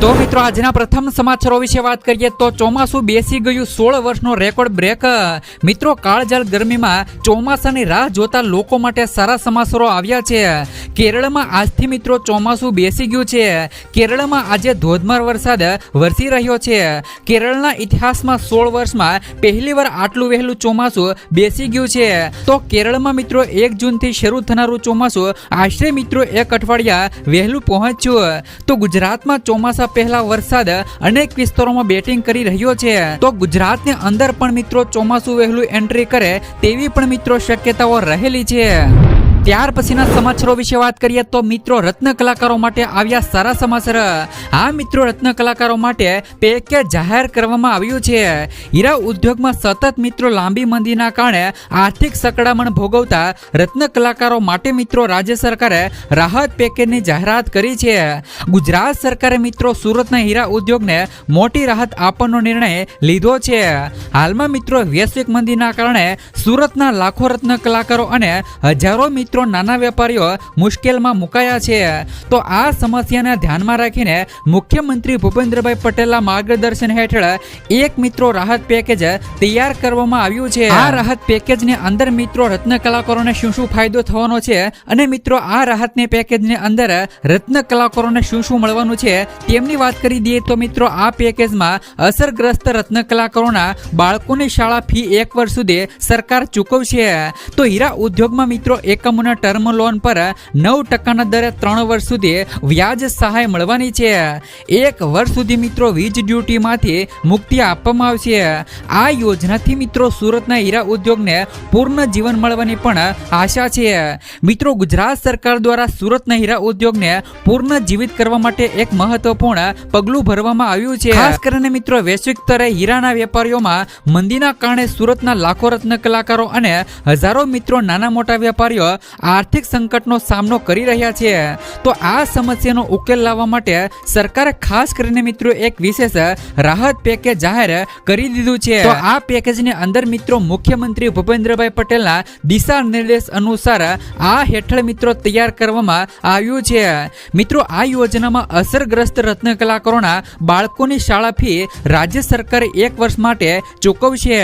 તો મિત્રો, આજના પ્રથમ સમાચારો વિશે વાત કરીએ તો ચોમાસું બેસી ગયું, સોળ વર્ષનો રેકોર્ડ બ્રેક. મિત્રો, કાળજાળ ગરમીમાં ચોમાસાની રાહ જોતા લોકો માટે સારા સમાચારો આવ્યા છે. કેરળમાં આજથી મિત્રો ચોમાસું બેસી ગયું છે. કેરળમાં આજે ધોધમાર વરસાદ વરસી રહ્યો છે. કેરળના ઇતિહાસમાં સોળ વર્ષમાં પહેલીવાર આટલું વહેલું ચોમાસું બેસી ગયું છે. તો કેરળમાં મિત્રો, એક જૂનથી શરૂ થનારું ચોમાસું આશરે મિત્રો એક અઠવાડિયા વહેલું પહોંચ્યું. તો ગુજરાતમાં ચોમાસા પહેલા વરસાદ અનેક વિસ્તારોમાં બેટિંગ કરી રહ્યો છે. તો ગુજરાતની અંદર પણ મિત્રો ચોમાસું વહેલું એન્ટ્રી કરે તેવી પણ મિત્રો શક્યતાઓ રહેલી છે. ત્યાર પછીના સમાચારો વિશે વાત કરીએ તો મિત્રો રત્ન કલાકારો માટે આવ્યા સારા સમાચાર. આ મિત્રો, રત્ન કલાકારો માટે પેકેજ જાહેર કરવામાં આવ્યું છે. હીરા ઉદ્યોગમાં સતત મિત્રો લાંબી મંદીના કારણે આર્થિક સકડામણ ભોગવતા રત્ન કલાકારો માટે મિત્રો રાજ્ય સરકારે રાહત પેકેજની જાહેરાત કરી છે. ગુજરાત સરકારે મિત્રો સુરતના હીરા ઉદ્યોગને મોટી રાહત આપવાનો નિર્ણય લીધો છે. હાલમાં મિત્રો વૈશ્વિક મંદીના કારણે સુરતના લાખો રત્ન કલાકારો અને હજારો મિત્રો નાના વેપારીઓ મુશ્કેલમાં મુકાયા છે. તો આ સમસ્યાને ધ્યાનમાં રાખીને મુખ્યમંત્રી ભૂપેન્દ્રભાઈ પટેલના માર્ગદર્શન હેઠળ એક મિત્રો રાહત પેકેજ તૈયાર કરવામાં આવ્યું છે. આ રાહત પેકેજની અંદર મિત્રો રત્ન કલાકારોને શું શું ફાયદો થવાનો છે અને મિત્રો, આ રાહતની પેકેજની અંદર રત્ન કલાકારોને શું શું મળવાનું છે તેમની વાત કરી દઈએ તો મિત્રો, આ પેકેજમાં અસરગ્રસ્ત રત્ન કલાકારોના બાળકોની શાળા ફી એક વર્ષ સુધી સરકાર ચૂકવશે. તો હીરા ઉદ્યોગમાં મિત્રો એકમોના ટર્મ લોન પર નવ ટકાના દરે ત્રણ વર્ષ સુધી વ્યાજ સહાય મળવાની છે. એક વર્ષ સુધી મિત્રો વીજ ડ્યુટીમાંથી મુક્તિ આપવામાં આવશે. આ યોજનાથી મિત્રો સુરતના હીરા ઉદ્યોગને પૂર્ણ જીવન મળવાની પણ આશા છે. મિત્રો ગુજરાત સરકાર દ્વારા સુરતના હીરા ઉદ્યોગને પૂર્ણ જીવિત કરવા માટે એક મહત્વપૂર્ણ પગલું ભરવામાં આવ્યું છે. ખાસ કરીને મિત્રો વૈશ્વિક સ્તરે હીરાના વેપારીઓમાં મંદીના કારણે સુરતના લાખો રત્ન કલાકારો અને હજારો મિત્રો નાના મોટા વેપારીઓ આર્થિક સંકટનો સામનો કરી રહ્યા છે. તો આ સમસ્યાનો ઉકેલ લાવવા માટે સરકારે ખાસ કરીને મિત્રો એક વિશેષ રાહત પેકેજ જાહેર કરી દીધું છે. તો આ પેકેજની અંદર મિત્રો મુખ્યમંત્રી ભૂપેન્દ્રભાઈ પટેલના દિશા નિર્દેશ અનુસાર આ હેઠળ મિત્રો તૈયાર કરવામાં આવ્યું છે. મિત્રો આ યોજનામાં અસરગ્રસ્ત રત્ન કલાકારોના બાળકોની શાળા ફી રાજ્ય સરકારે એક વર્ષ માટે ચૂકવશે.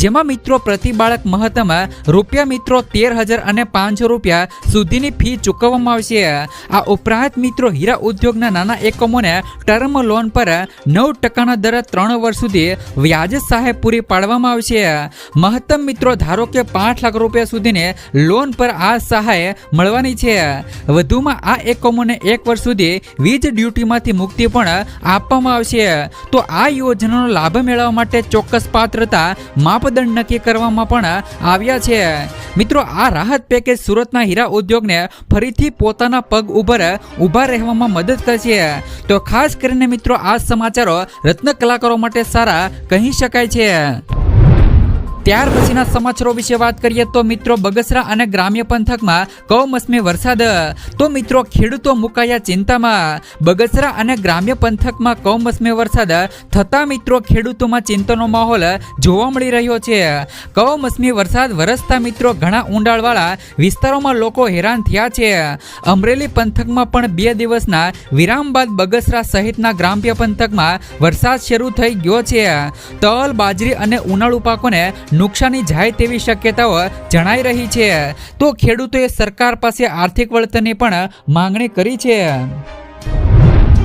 જેમાં મિત્રો પ્રતિ બાળક મહત્તમ રૂપિયા મિત્રો તેર હજાર અને પાંચસો રૂપિયા સુધીની ફી ચૂકવવામાં આવશે. આ ઉપરાંત મિત્રો, હીરા ઉદ્યોગના નાના એકમોને ટર્મ લોન પર નવ ટકાના દરે ત્રણ વર્ષ સુધી વ્યાજ સહાય પૂરી પાડવામાં આવશે. મહત્તમ મિત્રો, ધારો કે પાંચ લાખ રૂપિયા સુધીની લોન પર આ સહાય મળવાની છે. વધુમાં આ એકમોને એક વર્ષ સુધી વીજ ડ્યુટીમાંથી મુક્તિ પણ આપવામાં આવશે. તો આ યોજનાનો લાભ મેળવવા માટે ચોક્કસ પાત્રતા માપદંડ નક્કી કરવામાં પણ આવ્યા છે. મિત્રો, આ રાહત પેકેજ સુરતના હીરા ઉદ્યોગને ફરીથી પોતાના પગ ઉપર ઊભા રહેવામાં મદદ કરશે. તો ખાસ કરીને મિત્રો, આ સમાચારો રત્ન કલાકારો માટે સારા કહી શકાય છે. ત્યાર પછીના સમાચારો વિશે વાત કરીએ તો મિત્રો બગસરા અને ગ્રામ્ય પંથકમાં કમોસમી વરસાદ. તો મિત્રો ખેડૂતો મુકાયા ચિંતામાં. બગસરા અને ગ્રામ્ય પંથકમાં કમોસમી વરસાદ થતા મિત્રો ખેડૂતોમાં ચિંતાનો માહોલ જોવા મળી રહ્યો છે. કમોસમી વરસાદ વરસતા મિત્રો ઘણા ઊંડાણવાળા વિસ્તારોમાં લોકો હેરાન થયા છે. અમરેલી પંથકમાં પણ બે દિવસના વિરામ બાદ બગસરા સહિતના ગ્રામ્ય પંથકમાં વરસાદ શરૂ થઈ ગયો છે. તલ, બાજરી અને ઉનાળુ પાકોને નુકસાની જાય તેવી શક્યતાઓ જણાઈ રહી છે. તો ખેડૂતોએ સરકાર પાસે આર્થિક વળતરની પણ માંગણી કરી છે.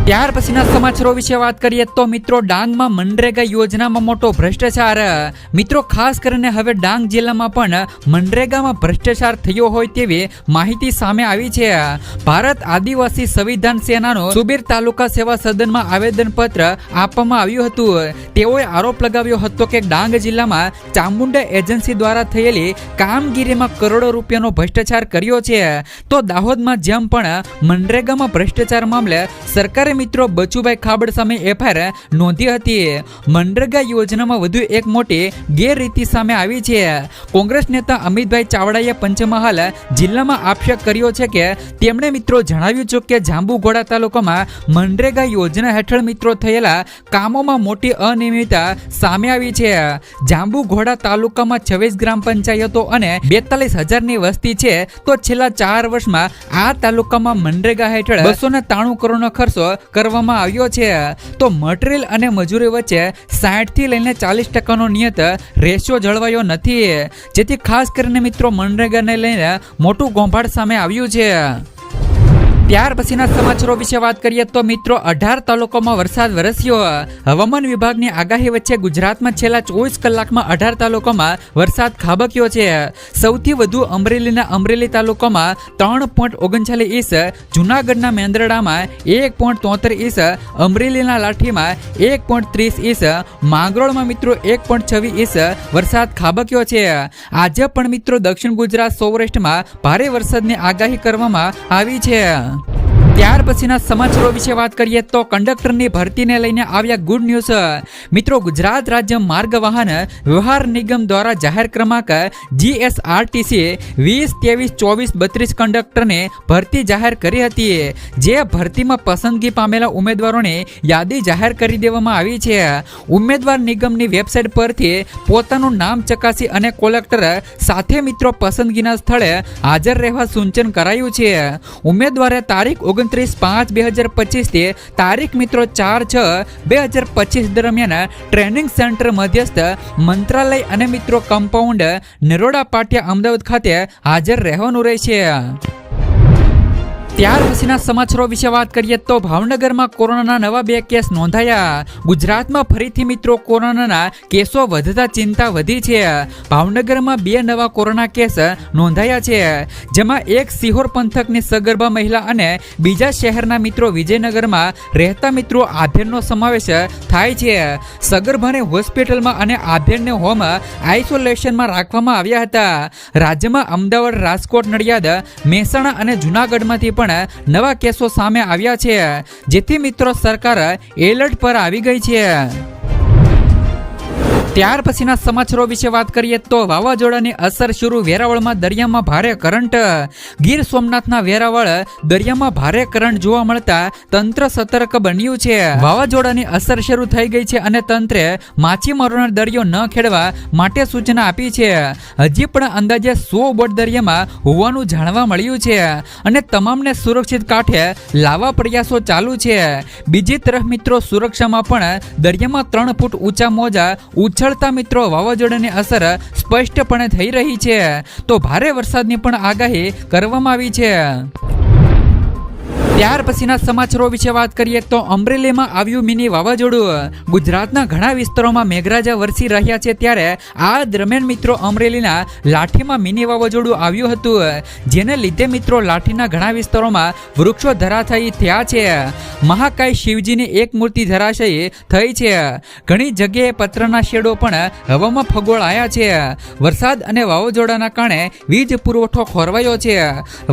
ત્યાર પછીના સમાચારો વિશે વાત કરીએ તો મિત્રો, ડાંગમાં મનરેગા યોજનામાં મોટો ભ્રષ્ટાચાર. મિત્રો, ખાસ કરીને હવે ડાંગ જિલ્લામાં પણ મનરેગામાં ભ્રષ્ટાચાર થયો હોય તેવી માહિતી સામે આવી છે. ભારત આદિવાસી સંવિધાન સેનાનો સુબીર તાલુકા સેવા સદનમાં આવેદનપત્ર આપવામાં આવ્યું હતું. તેઓએ આરોપ લગાવ્યો હતો કે ડાંગ જિલ્લામાં ચામુંડા એજન્સી દ્વારા થયેલી કામગીરીમાં કરોડો રૂપિયાનો ભ્રષ્ટાચાર કર્યો છે. તો દાહોદમાં જેમ પણ મનરેગામાં ભ્રષ્ટાચાર મામલે સરકારે મિત્રો, બચુભાઈ ખાબડ સામે એફઆઈઆર નોંધી હતી. મનરેગા યોજનામાં વધુ એક મોટી ગેરરીતિ સામે આવી છે. કોંગ્રેસ નેતા અમિતભાઈ ચાવડાએ પંચમહાલ જિલ્લામાં આક્ષેપ કર્યો છે કે તેમણે મિત્રો જણાવ્યું છે કે જાંબુઘોડા તાલુકામાં મનરેગા યોજના હેઠળ મિત્રો થયેલા કામોમાં મોટી અનિયમિતતા સામે આવી છે. જાંબુઘોડા તાલુકામાં છવ્વીસ ગ્રામ પંચાયતો અને બેતાલીસ હજારની વસ્તી છે. તો છેલ્લા ચાર વર્ષમાં આ તાલુકામાં મનરેગા હેઠળ બસો ને તાણું કરોડનો ખર્ચો કરવામાં આવ્યો છે. તો મટીરિયલ અને મજૂરી વચ્ચે સાઠથી લઈને ચાલીસ ટકાનો નિયત રેશિયો જળવાયો નથી. જેથી ખાસ કરીને મિત્રો મનરેગાને લઈને મોટું ગોંભાડ સામે આવ્યું છે. ત્યાર પછીના સમાચારો વિશે વાત કરીએ તો મિત્રો, અઢાર તાલુકામાં વરસાદ વરસ્યો. હવામાન વિભાગની આગાહી વચ્ચે ગુજરાતમાં છેલ્લા ચોવીસ કલાકમાં અઢાર તાલુકામાં વરસાદ ખાબક્યો છે. સૌથી વધુ અમરેલીના અમરેલી તાલુકામાં ત્રણ પોઈન્ટ ઓગણચાલીસ ઇંચ જુનાગઢના મેંદરડામાં એક પોઈન્ટ તોતેર ઇંચ અમરેલીના લાઠીમાં એક પોઈન્ટ ત્રીસ ઇંચ માંગરોળમાં મિત્રો એક પોઈન્ટ છવ્વીસ ઇંચ વરસાદ ખાબક્યો છે. આજે પણ મિત્રો દક્ષિણ ગુજરાત સૌરાષ્ટ્રમાં ભારે વરસાદની આગાહી કરવામાં આવી છે. ત્યાર પછીના સમાચારો વિશે વાત કરીએ તો કંડક્ટરની ભરતીને લઈને આવ્યા ગુડ ન્યૂઝ. મિત્રો, ગુજરાત રાજ્ય માર્ગ વાહન વ્યવહાર નિગમ દ્વારા જાહેર ક્રમાંક જીએસઆરટીસી વીસ, ત્રેવીસ, ચોવીસ, બત્રીસ કંડક્ટરને ભરતી જાહેર કરી હતી. જે ભરતીમાં પસંદગી પામેલા ઉમેદવારોની યાદી જાહેર કરી દેવામાં આવી છે. ઉમેદવાર નિગમની વેબસાઇટ પરથી પોતાનું નામ ચકાસી અને કોલેક્ટર સાથે મિત્રો પસંદગીના સ્થળે હાજર રહેવા સૂચન કરાયું છે. ઉમેદવારે તારીખ ઓગણત્રીસ પાંચ બે હજાર પચીસથી તારીખ મિત્રો ચાર છ બે હજાર પચીસ દરમિયાન ટ્રેનિંગ સેન્ટર મધ્યસ્થ મંત્રાલય અને મિત્રો કમ્પાઉન્ડ નરોડા પાટિયા અમદાવાદ ખાતે હાજર રહેવાનું રહેશે. ત્યાર પછીના સમાચારો વિશે વાત કરીએ તો ભાવનગરમાં કોરોનાના નવા બે કેસ નોંધાયા. ગુજરાતમાં ફરીથી મિત્રો કોરોનાના કેસો વધતા ચિંતા વધી છે. ભાવનગરમાં બે નવા કોરોના કેસ નોંધાયા છે. જેમાં એક સિહોર પંથકની સગર્ભા મહિલા અને બીજા શહેરના મિત્રો વિજયનગરમાં રહેતા મિત્રો આભેરનો સમાવેશ થાય છે. સગર્ભાને હોસ્પિટલમાં અને આભેરને હોમ આઇસોલેશનમાં રાખવામાં આવ્યા હતા. રાજ્યમાં અમદાવાદ, રાજકોટ, નડિયાદ, મહેસાણા અને જુનાગઢમાંથી પણ નવા કેસો સામે આવ્યા છે. જેથી મિત્રો સરકાર એલર્ટ પર આવી ગઈ છે. ત્યાર પછીના સમાચારો વિશે વાત કરીએ તો વાવાઝોડાની અસર શરૂ વેરાવળમાં દરિયામાં ભારે કરંટ. ગીર સોમનાથના વેરાવળ દરિયામાં ભારે કરંટ જોવા મળતા તંત્ર સતર્ક બન્યું છે. વાવાઝોડાની અસર શરૂ થઈ ગઈ છે અને તંત્રે માછીમારોને દરિયો ન ખેડવા માટે સૂચના આપી છે. હજી પણ અંદાજે સો બોટ દરિયામાં હોવાનું જાણવા મળ્યું છે અને તમામને સુરક્ષિત કાંઠે લાવવા પ્રયાસો ચાલુ છે. બીજી તરફ મિત્રો સુરક્ષામાં પણ દરિયામાં ત્રણ ફૂટ ઊંચા મોજા ઉછળતા મિત્રો વાવાઝોડાની અસર સ્પષ્ટપણે થઈ રહી છે. તો ભારે વરસાદની પણ આગાહી કરવામાં આવી છે. ત્યાર પછીના સમાચારો વિશે વાત કરીએ તો અમરેલીમાં આવ્યું મિની વાવાઝોડું. ગુજરાતના ઘણા વિસ્તારોમાં મેઘરાજા વરસી રહ્યા છે ત્યારે આ દરમિયાન મિત્રો અમરેલીના લાઠીમાં મિની વાવાઝોડું આવ્યું હતું, જેને લીધે મિત્રો લાઠીના ઘણા વિસ્તારોમાં વૃક્ષો ધરાશાયી થયા છે. મહાકાય શિવજીની એક મૂર્તિ ધરાશયી થઈ છે. ઘણી જગ્યાએ પત્રના શેડો પણ હવામાં ફગોળાયા છે. વરસાદ અને વાવાઝોડાના કારણે વીજ પુરવઠો ખોરવાયો છે.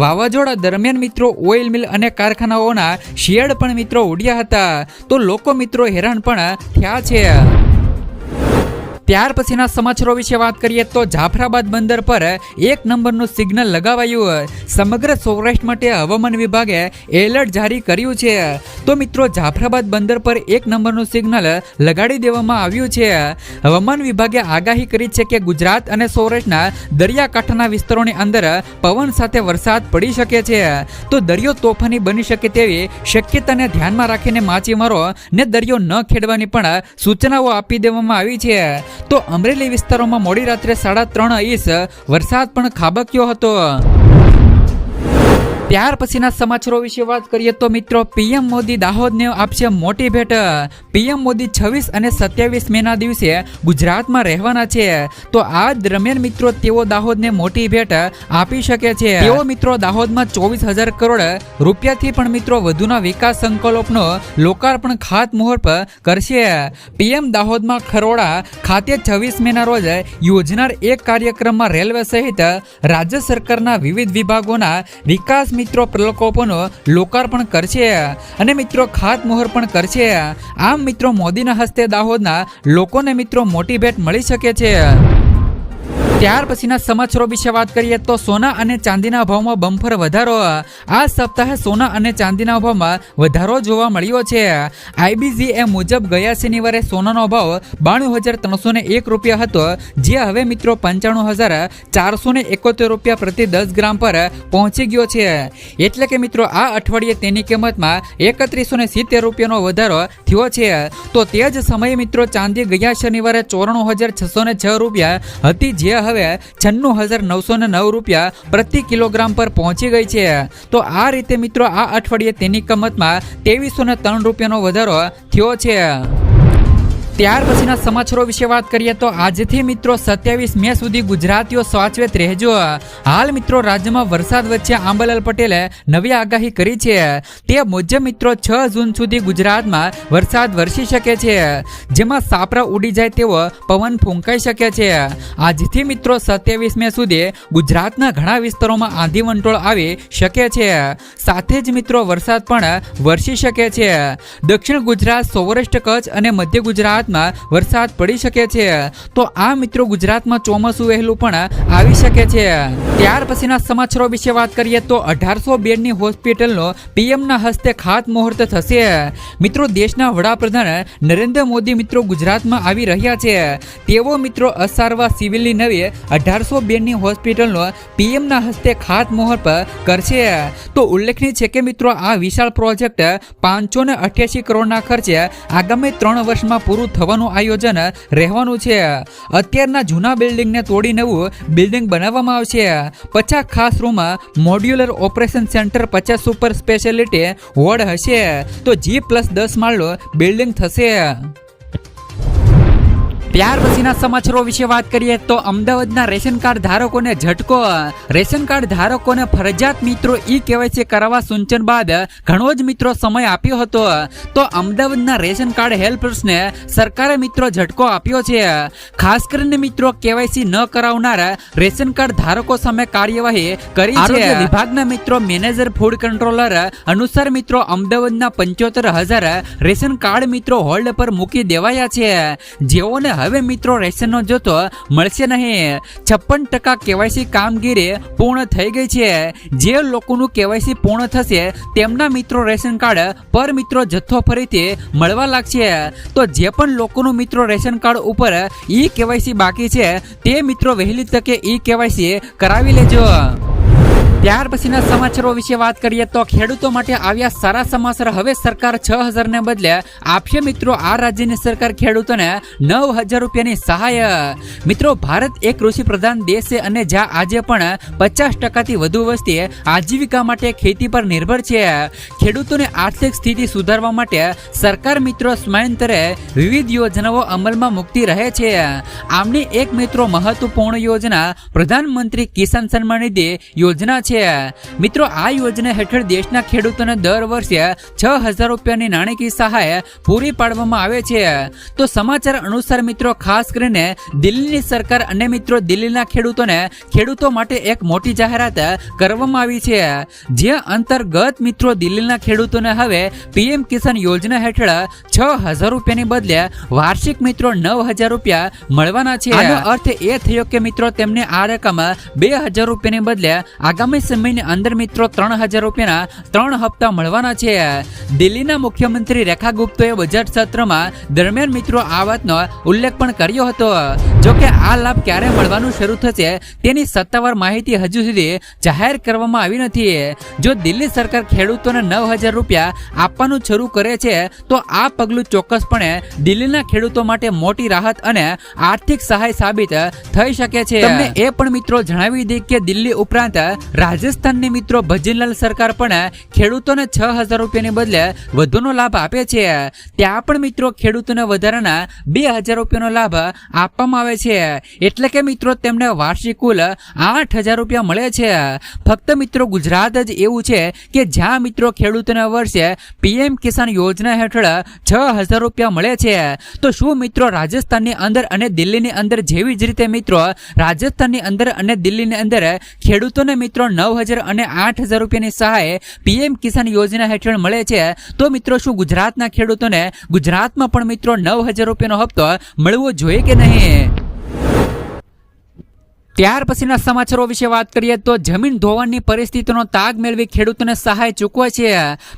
વાવાઝોડા દરમિયાન મિત્રો ઓઇલ મિલ અને કારખાનાઓના શેડ પણ મિત્રો ઉડ્યા હતા. તો લોકો મિત્રો હેરાન પણ થયા છે. ત્યાર પછીના સમાચારો વિશે વાત કરીએ તો જાફરાબાદ બંદર પર એક નંબરનું સિગ્નલ લગાવાયું. સમગ્ર સૌરાષ્ટ્ર માટે હવામાન વિભાગે એલર્ટ જારી કર્યું છે. તો મિત્રો, જાફરાબાદ બંદર પર એક નંબરનું સિગ્નલ લગાડી દેવામાં આવ્યું છે. હવામાન વિભાગે આગાહી કરી છે કે ગુજરાત અને સૌરાષ્ટ્રના દરિયાકાંઠાના વિસ્તારોની અંદર પવન સાથે વરસાદ પડી શકે છે. તો દરિયો તોફાની બની શકે તેવી શક્યતાને ધ્યાનમાં રાખીને માછીમારો ને દરિયો ન ખેડવાની પણ સૂચનાઓ આપી દેવામાં આવી છે. તો અમરેલી વિસ્તારોમાં મોડી રાત્રે સાડા ત્રણ ઇંચ વરસાદ પણ ખાબક્યો હતો. ત્યાર પછીના સમાચારો વિશે વાત કરીએ તો મિત્રો, પીએમ મોદી દાહોદને આપશે મોટી ભેટ. પીએમ મોદી છવ્વીસ અને સત્યાવીસ મેના દિવસે ગુજરાતમાં રહેવાના છે. તો આ દરમિયાન મિત્રો, તેઓ દાહોદને મોટી ભેટ આપી શકે છે. તેઓ મિત્રો, દાહોદમાં ચોવીસ હજાર કરોડ રૂપિયાથી પણ મિત્રો વધુના વિકાસ સંકલ્પનો લોકાર્પણ ખાતમુહૂર્ત કરશે. પીએમ દાહોદમાં ખરોડા ખાતે છવ્વીસ મેના રોજ યોજનાર એક કાર્યક્રમમાં રેલવે સહિત રાજ્ય સરકારના વિવિધ વિભાગોના વિકાસ મિત્રો પ્રકલ્પોનું લોકાર્પણ કરશે અને મિત્રો, ખાતમુહૂર્ત પણ કરશે. આમ મિત્રો, મોદીના હસ્તે દાહોદના લોકોને મિત્રો મોટી ભેટ મળી શકે છે. ત્યાર પછીના સમાચારો વિશે વાત કરીએ તો સોના અને ચાંદીના ભાવમાં બમ્ફર વધારો. આ સપ્તાહે સોના અને ચાંદીના ભાવમાં વધારો જોવા મળ્યો છે. આઈબીજીએ મુજબ ગયા શનિવારે સોનાનો ભાવ બાણું હજાર ત્રણસો ને એક રૂપિયા હતો, જે હવે મિત્રો પંચાણું હજાર ચારસો ને એકોતેર રૂપિયા પ્રતિ દસ ગ્રામ પર પહોંચી ગયો છે. એટલે કે મિત્રો આ અઠવાડિયે તેની કિંમતમાં એકત્રીસો ને સિત્તેર રૂપિયાનો વધારો થયો છે. તો તે જ સમયે મિત્રો ચાંદી ગયા શનિવારે ચોરાણું હજાર છસો ને છ રૂપિયા હતી, જે હવે છન્નું હજાર નવસો નવ રૂપિયા પ્રતિ કિલોગ્રામ પર પહોંચી ગઈ છે. તો આ રીતે મિત્રો આ અઠવાડિયે તેની કિંમતમાં ત્રેવીસો ને ત્રણ રૂપિયાનો વધારો થયો છે. ત્યાર પછીના સમાચારો વિશે વાત કરીએ તો આજથી મિત્રો સત્યાવીસ મે સુધી ગુજરાતીઓ સાચવેત રહેજો. હાલ મિત્રો રાજ્યમાં વરસાદ વચ્ચે આંબાલાલ પટેલે નવી આગાહી કરી છે. તે મુજબ મિત્રો છ જૂન સુધી ગુજરાતમાં વરસાદ વરસી શકે છે. જેમાં સાપરા ઉડી જાય તેવો પવન ફૂંકાઈ શકે છે. આજથી મિત્રો સત્યાવીસ મે સુધી ગુજરાતના ઘણા વિસ્તારોમાં આંધી વંટોળ આવી શકે છે. સાથે જ મિત્રો વરસાદ પણ વરસી શકે છે. દક્ષિણ ગુજરાત, સૌરાષ્ટ્ર, કચ્છ અને મધ્ય ગુજરાતમાં વરસાદ પડી શકે છે. તો આ મિત્રો ગુજરાતમાં ચોમાસું વહેલું પણ આવી શકે છે. ત્યાર પછીના સમાચારો વિશે વાત કરીએ તો અઢારસો બેડની હોસ્પિટલનો પીએમના હસ્તે ખાતમુહૂર્ત થશે. મિત્રો, દેશના વડાપ્રધાન નરેન્દ્ર મોદી મિત્રો ગુજરાતમાં આવી રહ્યા છે. તેઓ મિત્રો અસારવા સિવિલની નવી અઢારસો બેડની હોસ્પિટલનો પીએમના હસ્તે ખાત ખાતમુહૂર્ત કરશે. તો ઉલ્લેખનીય છે કે મિત્રો, આ વિશાળ પ્રોજેક્ટ પાંચસો ને અઠ્યાસી કરોડના ખર્ચે આગામી ત્રણ વર્ષમાં પૂરું થવાનું આયોજન રહેવાનું છે. અત્યારના જૂના બિલ્ડિંગને તોડી નવું બિલ્ડિંગ બનાવવામાં આવશે. પચાસ ખાસ રૂમ મોડ્યુલર ઓપરેશન સેન્ટર પચાસ સુપર સ્પેશિયાલિટી વોર્ડ હશે. તો જી પ્લસ દસ માળનું બિલ્ડિંગ થશે. ત્યાર પછીના સમાચારો વિશે વાત કરીએ તો અમદાવાદના રેશન કાર્ડ ધારકોને ઝટકો. રેશન કાર્ડ ધારકોને ફરજિયાત મિત્રો ઈ કેવાયસી કરાવવા સૂચન બાદ ઘણો જ મિત્રો સમય આપ્યો હતો. તો અમદાવાદના રેશન કાર્ડ હેલ્પર્સને સરકારે મિત્રો ઝટકો આપ્યો છે. ખાસ કરીને મિત્રો કેવાયસી ન કરાવનાર રેશન કાર્ડ ધારકો સામે કાર્યવાહી કરી છે. વિભાગના મિત્રો મેનેજર, ફૂડ કંટ્રોલર અનુસાર મિત્રો અમદાવાદના પંચોતેર હજાર રેશન કાર્ડ મિત્રો હોલ્ડ પર મૂકી દેવાયા છે. જેઓને હવે મિત્રો રેશનનો જથ્થો મળશે નહીં. છપ્પન ટકા કેવાયસી કામગીરી પૂર્ણ થઈ ગઈ છે. જે લોકોનું કેવાયસી પૂર્ણ થશે, તેમના મિત્રો રેશન કાર્ડ પર મિત્રો જથ્થો ફરીથી મળવા લાગશે. તો જે પણ લોકોનું મિત્રો રેશન કાર્ડ ઉપર ઈ કેવાયસી બાકી છે, તે મિત્રો વહેલી તકે ઈ કેવાયસી કરાવી લેજો. ત્યાર પછીના સમાચારો વિશે વાત કરીએ તો ખેડૂતો માટે આવ્યા સારા સમાચાર. હવે સરકાર છ હજારને બદલે આપશે મિત્રો આ રાજ્યની સરકાર ખેડૂતોને નવ હજાર રૂપિયાની સહાય. મિત્રો, ભારત એક કૃષિ પ્રધાન દેશ છે અને જ્યાં આજે પણ પચાસ ટકાથી વધુ વસ્તી આજીવિકા માટે ખેતી પર નિર્ભર છે. ખેડૂતોની આર્થિક સ્થિતિ સુધારવા માટે સરકાર મિત્રો સ્વયંતરે વિવિધ યોજનાઓ અમલમાં મૂકતી રહે છે. આમની એક મિત્રો મહત્વપૂર્ણ યોજના પ્રધાનમંત્રી કિસાન સન્માન નિધિ યોજના છે. મિત્રો, આ યોજના હેઠળ દેશના ખેડૂતોને દર વર્ષે છ હજાર રૂપિયાની નાણાકીય સહાય પૂરી પાડવામાં આવે છે. તો સમાચાર અનુસાર, મિત્રો, ખાસ કરીને દિલ્હીની સરકાર અને મિત્રો, દિલ્હીના ખેડૂતોને ખેડૂતો માટે એક મોટી જાહેરાત કરવામાં આવી છે. જે અંતર્ગત, મિત્રો, દિલ્હીના ખેડૂતોને હવે પીએમ કિસાન યોજના હેઠળ છ હજાર રૂપિયાની બદલે વાર્ષિક, મિત્રો, નવ હજાર રૂપિયા મળવાના છે. અર્થ એ થયો કે, મિત્રો, તેમને આ રકમ બે હજાર રૂપિયાની બદલે આગામી સમયની અંદર મિત્રો ત્રણ હજાર રૂપિયાના ત્રણ હપ્તા મળવાના છે. દિલ્હીના મુખ્યમંત્રી રેખા ગુપ્તોએ બજેટ સત્રમાં દરમિયાન મિત્રો આ વાતનો ઉલ્લેખ પણ કર્યો હતો. જો કે આ લાભ ક્યારે મળવાનું શરૂ થશે તેની સત્તાવાર માહિતી હજુ સુધી જાહેર કરવામાં આવી નથી. જો દિલ્હી સરકાર ખેડૂતોને નવ હજાર રૂપિયા આપવાનું શરૂ કરે છે તો આ પગલું ચોક્કસપણે દિલ્હીના ખેડૂતો માટે મોટી રાહત અને આર્થિક સહાય સાબિત થઈ શકે છે. તમને એ પણ મિત્રો જણાવી દઈએ કે દિલ્હી ઉપરાંત રાજસ્થાનની મિત્રો ભજનલાલ સરકાર પણ ખેડૂતોને છ હજાર રૂપિયાની બદલે વધુનો લાભ આપે છે. ત્યાં પણ મિત્રો ખેડૂતોને વધારાના બે હજાર રૂપિયાનો લાભ આપવામાં આવે છે. એટલે કે મિત્રો તેમને વાર્ષિક કુલ આઠ હજાર રૂપિયા મળે છે. ફક્ત મિત્રો ગુજરાત જ એવું છે કે જ્યાં મિત્રો ખેડૂતોને વર્ષે પીએમ કિસાન યોજના હેઠળ છ હજાર રૂપિયા મળે છે. તો શું મિત્રો રાજસ્થાનની અંદર અને દિલ્હીની અંદર જેવી જ રીતે મિત્રો રાજસ્થાનની અંદર અને દિલ્હીની અંદર ખેડૂતોને મિત્રો નવ હજાર અને આઠ હજાર રૂપિયાની સહાય પીએમ કિસાન યોજના હેઠળ મળે છે. તો મિત્રો, શું ગુજરાતના ખેડૂતોને ગુજરાતમાં પણ મિત્રો નવ હજાર રૂપિયાનો હપ્તો મળવો જોઈએ કે નહીં? ત્યાર પછીના સમાચારો વિશે વાત કરીએ તો જમીન ધોવાણની પરિસ્થિતિનો તાગ મેળવી ખેડૂતોને સહાય ચૂકવે છે.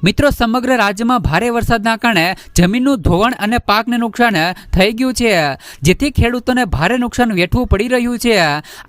મિત્રો, સમગ્ર રાજ્યમાં ભારે વરસાદના કારણે જમીનનું ધોવાણ અને પાકને નુકસાન થઈ ગયું છે. જેથી ખેડૂતોને ભારે નુકસાન વેઠવું પડી રહ્યું છે.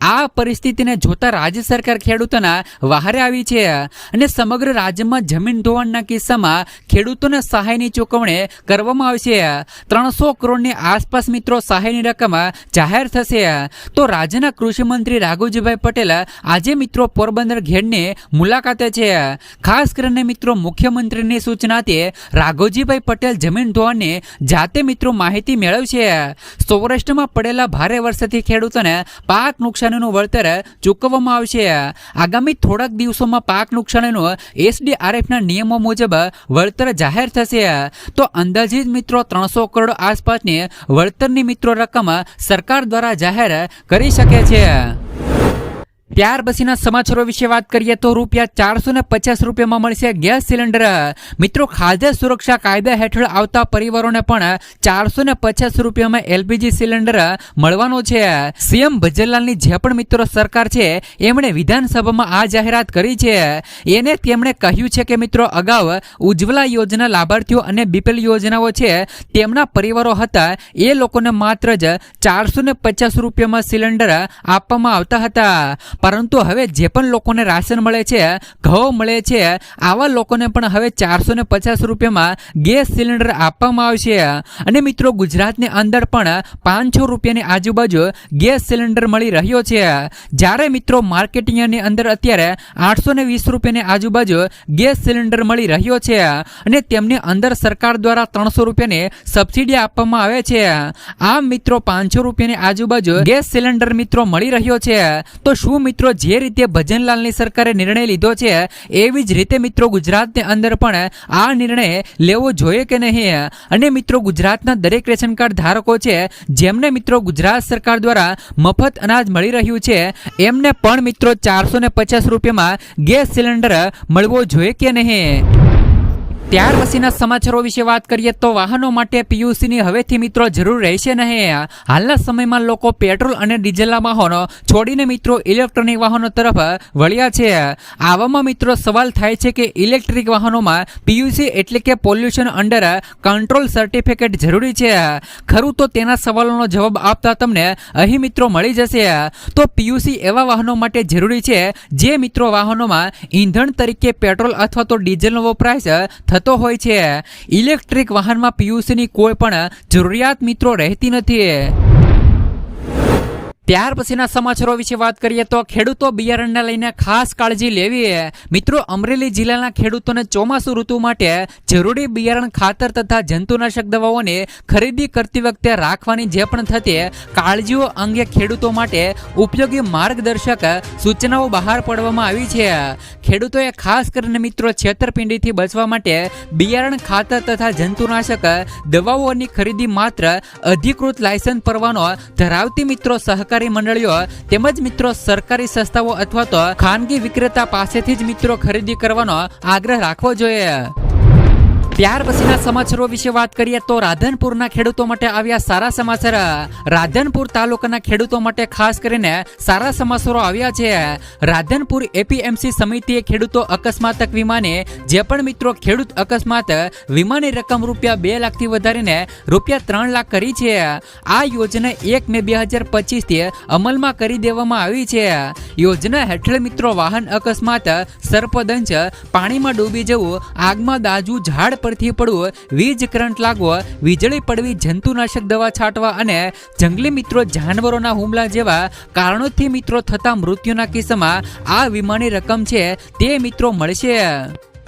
આ પરિસ્થિતિને જોતા રાજ્ય સરકાર ખેડૂતોના વહારે આવી છે અને સમગ્ર રાજ્યમાં જમીન ધોવાણના કિસ્સામાં ખેડૂતોને સહાયની ચૂકવણી કરવામાં આવશે. ત્રણસો કરોડની આસપાસ મિત્રો સહાયની રકમ જાહેર થશે. તો રાજ્યના કૃષિ મંત્રી રાઘુજીભાઈ પટેલ આજે મિત્રો પોરબંદર ઘેડની મુલાકાતે છે. ખાસ કરીને મિત્રો મુખ્યમંત્રીની સૂચનાથી રાઘોજીભાઈ પટેલ જમીન ધોવાને જાતે મિત્રો માહિતી મેળવશે. સૌરાષ્ટ્રમાં પડેલા ભારે વરસાદથી ખેડૂતોને પાક નુકસાનીનું વળતર ચૂકવવામાં આવશે. આગામી થોડાક દિવસોમાં પાક નુકસાનીનું એસડીઆરએફના નિયમો મુજબ વળતર જાહેર થશે. તો અંદાજિત મિત્રો ત્રણસો કરોડ આસપાસની વળતરની મિત્રો રકમ સરકાર દ્વારા જાહેર કરી શકે છે. Ya. ત્યાર પછીના સમાચારો વિશે વાત કરીએ તો રૂપિયા ચારસો ને પચાસ રૂપિયામાં મળશે ગેસ સિલિન્ડર. મિત્રો, ખાદ્ય સુરક્ષા કાયદા હેઠળ આવતા પરિવારોને પણ ચારસો ને પચાસ રૂપિયામાં એલપીજી સિલિન્ડર મળવાનો છે. સીએમ ભજનલાલની જે પણ મિત્રો સરકાર છે, એમણે વિધાનસભામાં આ જાહેરાત કરી છે. એને તેમણે કહ્યું છે કે, મિત્રો, અગાઉ ઉજ્જવલા યોજના લાભાર્થીઓ અને બીપીએલ યોજનાઓ છે, તેમના પરિવારો હતા, એ લોકોને માત્ર જ ચારસો ને પચાસ રૂપિયામાં સિલિન્ડર આપવામાં આવતા હતા. પરંતુ હવે જે પણ લોકોને રાશન મળે છે, ઘઉં મળે છે, આવા લોકોને પણ હવે ચારસો ને પચાસ રૂપિયામાં ગેસ સિલિન્ડર આપવામાં આવશે. અને મિત્રો, ગુજરાતની અંદર પણ પાંચસો રૂપિયાની આજુબાજુ ગેસ સિલિન્ડર મળી રહ્યો છે. જ્યારે મિત્રો માર્કેટિંગની અંદર અત્યારે આઠસો ને વીસ રૂપિયાની આજુબાજુ ગેસ સિલિન્ડર મળી રહ્યો છે. અને તેમની અંદર સરકાર દ્વારા ત્રણસો રૂપિયાની સબસિડી આપવામાં આવે છે. આમ મિત્રો, પાંચસો રૂપિયાની આજુબાજુ ગેસ સિલિન્ડર મિત્રો મળી રહ્યો છે. તો શું મિત્રો, જે રીતે ભજનલાલની સરકારે નિર્ણય લીધો છે, એવી જ રીતે મિત્રો ગુજરાતની અંદર પણ આ નિર્ણય લેવો જોઈએ કે નહીં? અને મિત્રો, ગુજરાતના દરેક રેશન કાર્ડ ધારકો છે, જેમને મિત્રો ગુજરાત સરકાર દ્વારા મફત અનાજ મળી રહ્યું છે, એમને પણ મિત્રો ચારસો ને પચાસ રૂપિયામાં ગેસ સિલિન્ડર મળવો જોઈએ કે નહીં? ત્યાર પછીના સમાચારો વિશે વાત કરીએ તો વાહનો માટે પીયુસીની હવેથી મિત્રો જરૂર રહેશે નહીં. હાલના સમયમાં લોકો પેટ્રોલ અને ડીઝલના વાહનો છોડીને મિત્રો ઇલેક્ટ્રોનિક વાહનો તરફ વળ્યા છે. આવામાં મિત્રો સવાલ થાય છે કે ઇલેક્ટ્રિક વાહનોમાં પીયુસી એટલે કે પોલ્યુશન અંડર કંટ્રોલ સર્ટિફિકેટ જરૂરી છે. ખરું તો તેના સવાલોનો જવાબ આપતા તમને અહીં મિત્રો મળી જશે. તો પીયુસી એવા વાહનો માટે જરૂરી છે જે મિત્રો વાહનોમાં ઈંધણ તરીકે પેટ્રોલ અથવા તો ડીઝલનો વપરાશ થતો હોય છે. ઇલેક્ટ્રિક વાહનમાં પીયુસીની કોઈ પણ જરૂરિયાત મિત્રો રહેતી નથી ત્યાર પછીના સમાચારો વિશે વાત કરીએ તો ખેડૂતો બિયારણને લઈને ખાસ કાળજી લેવી મિત્રો અમરેલી જિલ્લાના ખેડૂતોને ચોમાસુ ઋતુ માટે જરૂરી બિયારણ ખાતર તથા જંતુનાશક દવાઓની ખરીદી કરતી વખતે રાખવાની જે પણ થતી કાળજીઓ અંગે ખેડૂતો માટે ઉપયોગી માર્ગદર્શક સૂચનાઓ બહાર પાડવામાં આવી છે. ખેડૂતોએ ખાસ કરીને મિત્રો છેતરપિંડીથી બચવા માટે બિયારણ ખાતર તથા જંતુનાશક દવાઓની ખરીદી માત્ર અધિકૃત લાયસન્સ પરવાનો ધરાવતી મિત્રો સહકારી મંડળીઓ, તેમજ મિત્રો સરકારી સંસ્થાઓ અથવા તો ખાનગી વિક્રેતા પાસેથી જ મિત્રો ખરીદી કરવાનો આગ્રહ રાખવો જોઈએ. ત્યાર પછીના સમાચારો વિશે વાત કરીએ તો રાધનપુરના ખેડૂતો માટે આવ્યા સારા સમાચાર. રાધનપુર તાલુકાના ખેડૂતો માટે ખાસ કરીને સારા સમાચારો આવ્યા છે. રાધનપુર એપીએમસી સમિતિએ ખેડૂતો અકસ્માતક વીમાને, જે પણ મિત્રો ખેડૂત અકસ્માત વીમાની રકમ રૂપિયા બે લાખથી વધારીને રૂપિયા ત્રણ લાખ કરી છે. આ યોજના એક મે બે હજાર પચીસથી અમલમાં કરી દેવામાં આવી છે. યોજના હેઠળ મિત્રો વાહન અકસ્માત સર્પદંશ પાણીમાં ડૂબી જવું, આગમાં દાજવું, ઝાડ પરથી પડવું, વીજ કરંટ લાગવો, વીજળી પડવી, જંતુનાશક દવા છાંટવા અને જંગલી મિત્રો જાનવરોના હુમલા જેવા કારણોથી મિત્રો થતા મૃત્યુના કિસ્સામાં આ વીમાની રકમ છે તે મિત્રો મળશે.